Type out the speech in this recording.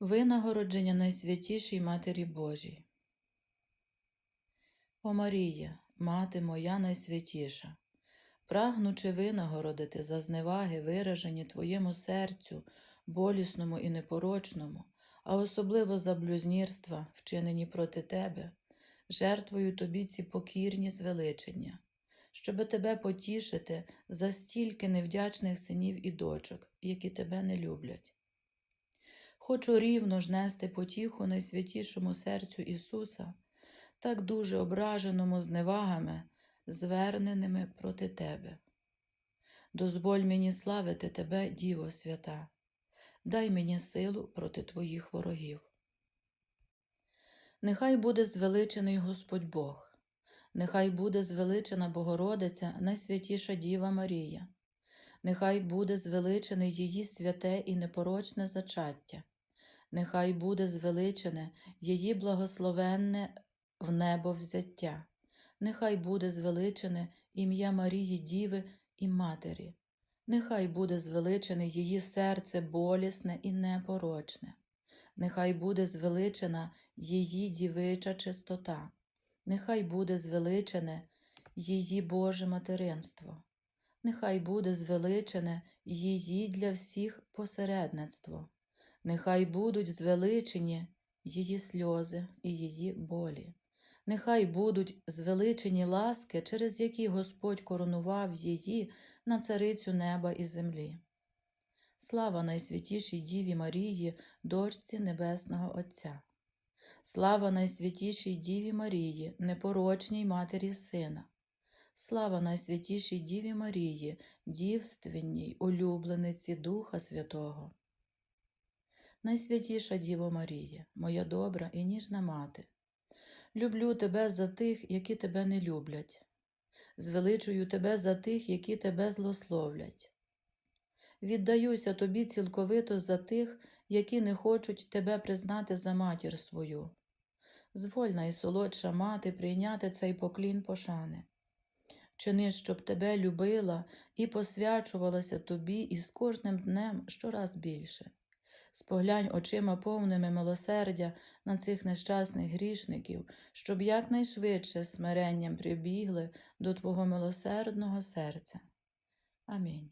Винагородження Найсвятішій Матері Божій. О Марія, Мати моя найсвятіша, прагнучи винагородити за зневаги, виражені Твоєму серцю, болісному і непорочному, а особливо за блюзнірства, вчинені проти Тебе, жертвою Тобі ці покірні звеличення, щоби Тебе потішити за стільки невдячних синів і дочок, які Тебе не люблять. Хочу рівно ж нести потіху найсвятішому серцю Ісуса, так дуже ображеному зневагами, зверненими проти Тебе. Дозволь мені славити Тебе, Діво свята, дай мені силу проти Твоїх ворогів. Нехай буде звеличений Господь Бог, нехай буде звеличена Богородиця, найсвятіша Діва Марія, нехай буде звеличене її святе і непорочне зачаття, нехай буде звеличене її благословенне в небо взяття, нехай буде звеличене ім'я Марії Діви і Матері, нехай буде звеличене її серце болісне і непорочне, нехай буде звеличена її дівича чистота, нехай буде звеличене її Боже материнство, нехай буде звеличене її для всіх посередництво, нехай будуть звеличені її сльози і її болі. Нехай будуть звеличені ласки, через які Господь коронував її на царицю неба і землі. Слава найсвятішій Діві Марії, дочці Небесного Отця. Слава найсвятішій Діві Марії, непорочній Матері Сина. Слава найсвятішій Діві Марії, дівственній, улюблениці Духа Святого. Найсвятіша Діво Марія, моя добра і ніжна мати. Люблю тебе за тих, які тебе не люблять, звеличую тебе за тих, які тебе злословлять. Віддаюся тобі цілковито за тих, які не хочуть тебе признати за матір свою. Зволь найсолодша мати прийняти цей поклін пошани. Чини, щоб тебе любила і посвячувалася тобі із кожним днем щораз більше. Споглянь очима повними милосердя на цих нещасних грішників, щоб якнайшвидше смиренням прибігли до Твого милосердного серця. Амінь.